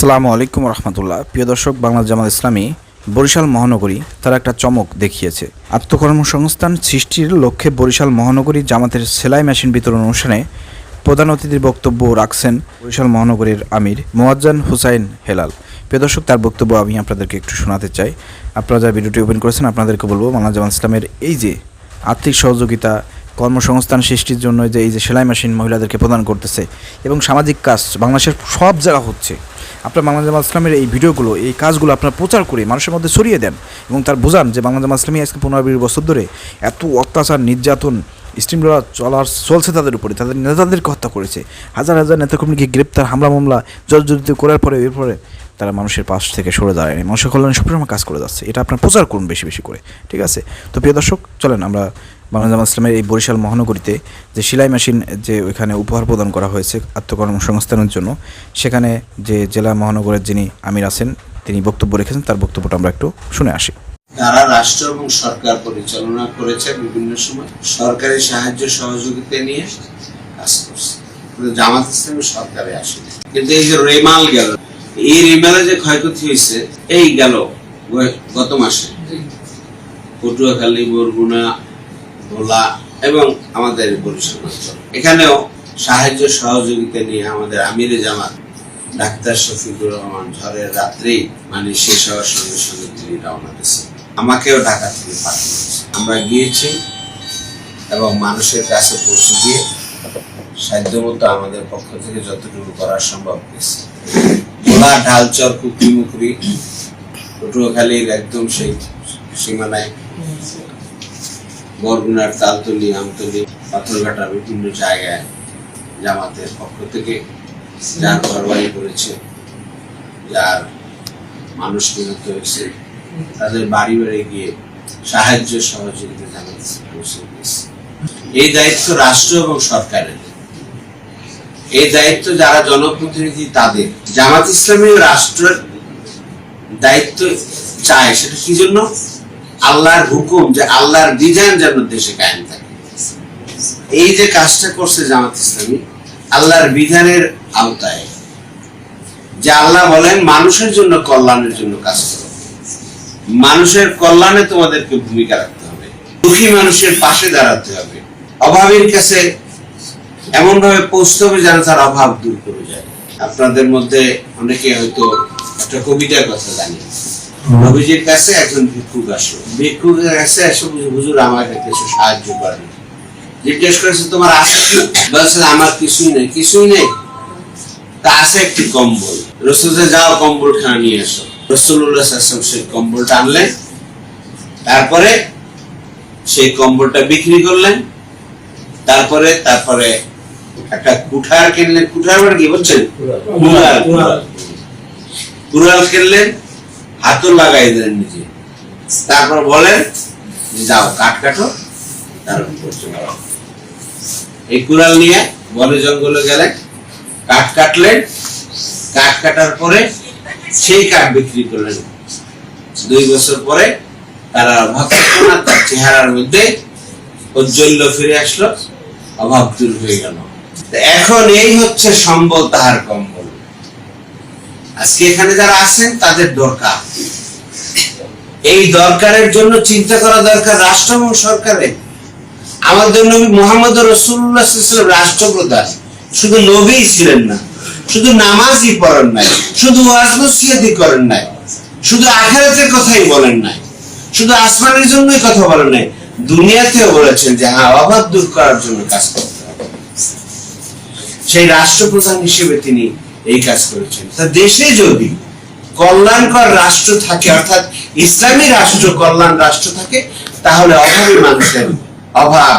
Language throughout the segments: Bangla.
আসসালামু আলাইকুম রহমতুল্লাহ। প্রিয় দর্শক বাংলা জামাত ইসলামী বরিশাল মহানগরী তার একটা চমক দেখিয়েছে। আত্মকর্মসংস্থান সৃষ্টির লক্ষ্যে বরিশাল মহানগরী জামাতের সেলাই মেশিন বিতরণ অনুষ্ঠানে প্রধান অতিথির বক্তব্য রাখছেন বরিশাল মহানগরীর আমির মোয়াজ্জান হুসাইন হেলাল। প্রিয় দর্শক, তার বক্তব্য আমি আপনাদেরকে একটু শোনাতে চাই। আপনারা যারা ভিডিওটি ওপেন করেছেন, আপনাদেরকে বলব বাংলা জামাত ইসলামের এই যে আর্থিক সহযোগিতা, কর্মসংস্থান সৃষ্টির জন্য যে এই যে সেলাই মেশিন মহিলাদেরকে প্রদান করতেছে এবং সামাজিক কাজ, বাংলাদেশের সব জায়গা হচ্ছে। আপনার বাংলা জামাত ইসলামের এই ভিডিওগুলো, এই কাজগুলো আপনার প্রচার করে মানুষের মধ্যে ছড়িয়ে দেন এবং তার বোঝান যে বাংলা জামাত ইসলামী আজকে পনেরো বিশ বছর ধরে এত অত্যাচার, নির্যাতন স্টিমরা চলার চলছে তাদের উপরে, তাদের নেতাদেরকে হত্যা করেছে। হাজার হাজার নেতাকর্মীকে গ্রেপ্তার, হামলা, মামলা, জর্জরিত করার পরে, এরপরে তারা মানুষের পাশ থেকে সরে দাঁড়ায়নি। মানুষের কল্যাণে সবসময় কাজ করে যাচ্ছে। এটা আপনার প্রচার করুন বেশি বেশি করে, ঠিক আছে? তো প্রিয় দর্শক, চলেন আমরা বাংলা জামাত ইসলামের এই বরিশাল মহানগরীতে যে সেলাই মেশিন যে ওইখানে উপহার প্রদান করা হয়েছে আত্মকর্মসংস্থানের জন্য, সেখানে যে জেলা মহানগরের যিনি আমির আছেন, তিনি বক্তব্য রেখেছেন, তার বক্তব্যটা আমরা একটু শুনে আসি। তারা রাষ্ট্র এবং সরকার পরিচালনা করেছে বিভিন্ন সময়। সরকারি সাহায্য সহযোগিতা নিয়ে কাজ করছে। জামাত ইসলামী সরকারে আসেনি। কিন্তু এই যে রেমাল গেল এই রেমালে যে ক্ষয়ক্ষতি হয়েছে এই গেল গত মাসে। পটুয়াখালী বরগুনা ভোলা এবং আমাদের বরিশাল অঞ্চল। এখানেও সাহায্য সহযোগিতা নিয়ে আমাদের আমিরে জামাত ডাক্তার শফিকুর রহমান ঝড়ের রাত্রেই মানে শেষ হওয়ার সঙ্গে সঙ্গে তিনি রওনা দিয়েছেন। আমাকেও ঢাকা থেকে পাঠিয়েছে। আমরা গিয়েছি এবং মানুষের কাছে পৌঁছে গিয়ে সাধ্যমতো আমাদের পক্ষ থেকে যতটুকু করা সম্ভব হয়েছে। ভোলা ঢালচর কুকরিমুকরি পটুয়াখালীর একদম সেই সীমানায় বরগুনার তালতলি, আমতলি, পাথরঘাটা বিভিন্ন জায়গায় জামাতের পক্ষ থেকে যার ঘরবাড়ি করেছে, যার মানুষ নিহত হয়েছে। তাদের বাড়ি বাড়ি গিয়ে সাহায্য সহযোগিতা পৌঁছে দিয়েছে এই দায়িত্ব রাষ্ট্র এবং সরকারের। এই দায়িত্ব যারা জনপ্রতিনিধি, তাদের। জামাত ইসলামী রাষ্ট্রের দায়িত্ব চায়, সেটা কি জন্য? আল্লাহর হুকুম যে আল্লাহর বিধান যেন দেশে কায়েম থাকে। এই যে কাজটা করছে জামাত ইসলামী, আল্লাহর বিধানের আওতায়। যে আল্লাহ বলেন, মানুষের জন্য কল্যাণের জন্য কাজ করো। মানুষের কল্যাণে তোমাদেরকে ভূমিকা রাখতে হবে। দুঃখী মানুষের পাশে দাঁড়াতে হবে। অভাবীর কাছে এমন ভাবে পৌঁছতে হবে যেন তার অভাব দূর করে যায়। আপনাদের মধ্যে অনেকে হয়তো একটা কবিতার কথা জানি। নবীজির কাছে একজন ভিক্ষুক আসলো। ভিক্ষুকের কাছে হুজুর আমাকে কিছু সাহায্য করেন। জিজ্ঞেস করেছে, তোমার আছে কি বলছে, আমার কিছুই নেই কিছুই নেই। তা আছে একটি কম্বল। রসুলকে যাও কম্বল খানা নিয়ে এসো রসুল্লাহ সেই কম্বলটা আনলেন। তারপরে সেই কম্বলটা বিক্রি করলেন। তারপরে তারপরে একটা কুঠার কিনলেন। কুঠার মানে কি বলছেন? কুড়াল। কিনলেন হাতও লাগাই দিলেন নিজে। তারপর বলেন, যাও, কাঠ কাটো তারপর এই কুড়াল নিয়ে বনে জঙ্গলে গেলেন, কাঠ কাটলেন। কাঠ কাটার পরে সেই কাঠ বিক্রি করলেন। দুই বছর পরে তারা অভাব তার চেহারার মধ্যে ঔজ্জ্বল্য ফিরে আসলো অভাব দূর হয়ে গেল। এখন এই হচ্ছে সম্বল তাহার কম্বল। আজকে এখানে যারা আছেন, তাদের দরকার। এই দরকারের জন্য চিন্তা করা দরকার রাষ্ট্র এবং সরকারের। আমাদের নবী মোহাম্মদ রসুল্লাহ রাষ্ট্রপ্রধান। শুধু নবীই ছিলেন না শুধু নামাজই পড়েন নাই, শুধু ওয়াজ করেন নাই, শুধু আখেরাতের কথাই বলেন নাই, শুধু আসমানের জন্যই কথা বলেন নাই, দুনিয়াতেও বলেছেন যে হ্যাঁ অভাব দূর করার জন্য কাজ করতে হবে। সেই রাষ্ট্রপ্রধান হিসেবে তিনি এই কাজ করেছেন। তা দেশে যদি কল্যাণকর রাষ্ট্র থাকে, অর্থাৎ ইসলামী রাষ্ট্র কল্যাণ রাষ্ট্র থাকে, তাহলে অভাবী মানুষের অভাব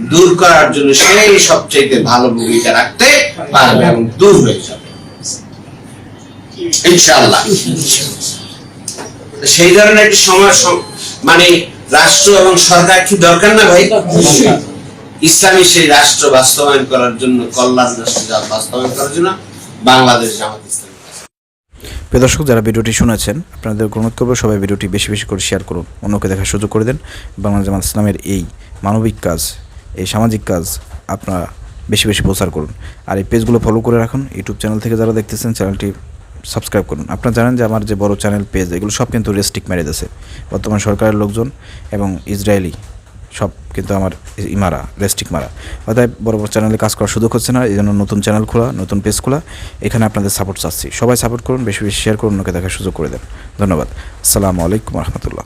দূর করার জন্য সেই সবচেয়ে ভালো ভূমিকা রাখতে পারবে এবং দূর হয়ে যাবে। ইনশাআল্লাহ। সেই ধরনের একটি সময় সম- মানে রাষ্ট্র এবং সরকার কি দরকার না ভাই? ইসলামী সেই রাষ্ট্র বাস্তবায়ন করার জন্য, কল্যাণ রাষ্ট্র বাস্তবায়ন করার জন্য বাংলাদেশ জামাত ইসলামী। প্রিয় দর্শক, যারা ভিডিওটি শুনেছেন, আপনাদের অনুরোধ করব সবাই ভিডিওটি বেশি বেশি করে শেয়ার করুন। অন্যকে দেখার সুযোগ করে দেন বাংলা জামাত ইসলামের এই মানবিক কাজ। এই সামাজিক কাজ আপনারা বেশি বেশি প্রচার করুন। আর এই পেজগুলো ফলো করে রাখুন। ইউটিউব চ্যানেল থেকে যারা দেখতেছেন চ্যানেলটি সাবস্ক্রাইব করুন। আপনারা জানেন যে আমার যে বড় চ্যানেল পেজ এগুলো সব কিন্তু রেস্ট্রিক্ট মেরে দিয়েছে। বর্তমান সরকারের লোকজন এবং ইসরায়েলি সব কিন্তু আমার ইমারা রেস্ট্রিক্ট মারা। অতএব বড় বড় চ্যানেলে কাজ করার সুযোগ হচ্ছে না। এই জন্য নতুন চ্যানেল খোলা, নতুন পেজ খোলা। এখানে আপনাদের সাপোর্ট চাচ্ছি। সবাই সাপোর্ট করুন, বেশি বেশি শেয়ার করুন ওকে দেখার সুযোগ করে দেন। ধন্যবাদ। আসসালামু আলাইকুম রহমতুল্লাহ।